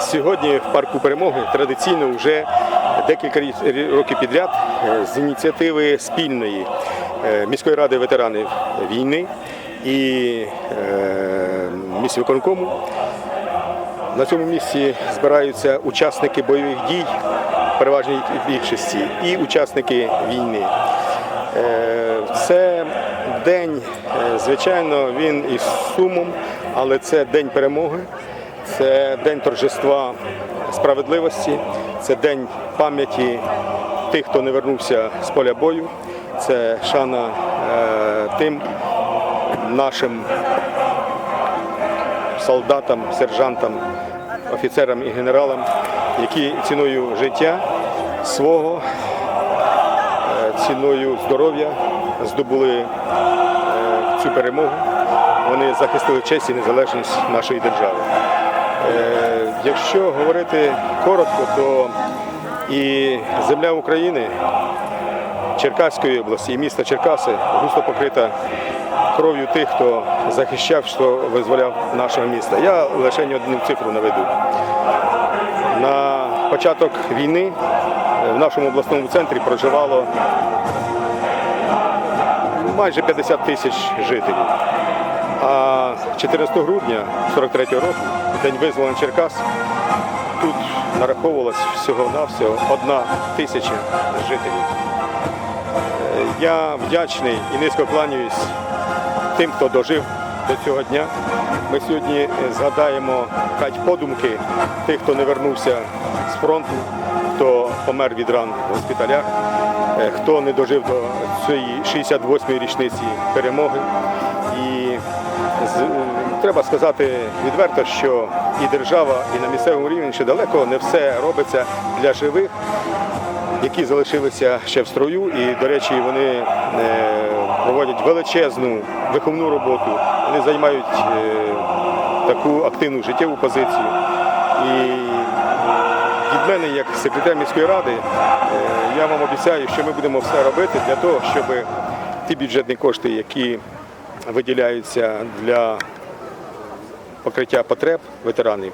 Сьогодні в парку перемоги традиційно вже декілька років підряд е, з ініціативи спільної е, міської ради ветеранів війни і е, міськвиконкому на цьому місці збираються учасники бойових дій, переважній більшості, і учасники війни. Це день, звичайно, він із сумом, але це день перемоги, це день торжества справедливості, це день пам'яті тих, хто не вернувся з поля бою. Це шана е, тим нашим солдатам, сержантам, офіцерам і генералам, які ціною життя свого, е, ціною здоров'я здобули е, цю перемогу. Вони захистили честь і незалежність нашої держави. Е, Якщо говорити коротко, то і земля України, Черкаської області і міста Черкаси густо покрита кров'ю тих, хто захищав, хто визволяв нашого міста. Я лише одну цифру наведу. На початок війни е, в нашому обласному центрі проживало майже 50 тисяч жителів. А 14 грудня 43-го року, день визволення Черкас, тут нараховувалось всього-навсього одна тисяча жителів. Е, Я вдячний і низько кланяюсь тим, хто дожив до цього дня. Ми сьогодні згадаємо хай подумки тих, хто не вернувся з фронту, хто помер від ран в госпіталях, е, хто не дожив до цієї 68-ї річниці перемоги. І е, треба сказати відверто, що і держава, і на місцевому рівні ще далеко не все робиться для живих які залишилися ще в строю, і, до речі, вони е, проводять величезну виховну роботу. Вони займають е, таку активну життєву позицію. І від мене, як секретар міської ради, я вам обіцяю, що ми будемо все робити для того, щоб ті бюджетні кошти, які виділяються для покриття потреб ветеранів,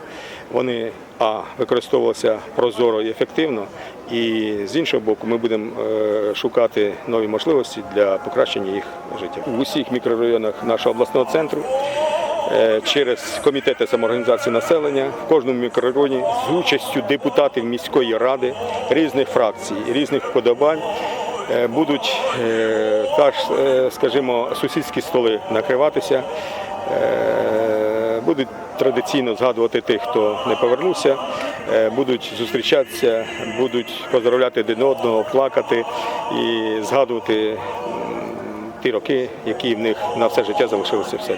вони а використовувалися прозоро і ефективно. І з іншого боку, ми будемо е, шукати нові можливості для покращення їх життя в усіх мікрорайонах нашого обласного центру. е, Через комітети самоорганізації населення в кожному мікрорайоні з участю депутатів міської ради різних фракцій, різних вподобань будуть е, так, е, скажімо, сусідські столи накриватися. Е, Будуть традиційно згадувати тих, хто не повернувся, е, будуть зустрічатися, будуть поздравляти один одного, плакати і згадувати ті роки, які в них на все життя залишилися все.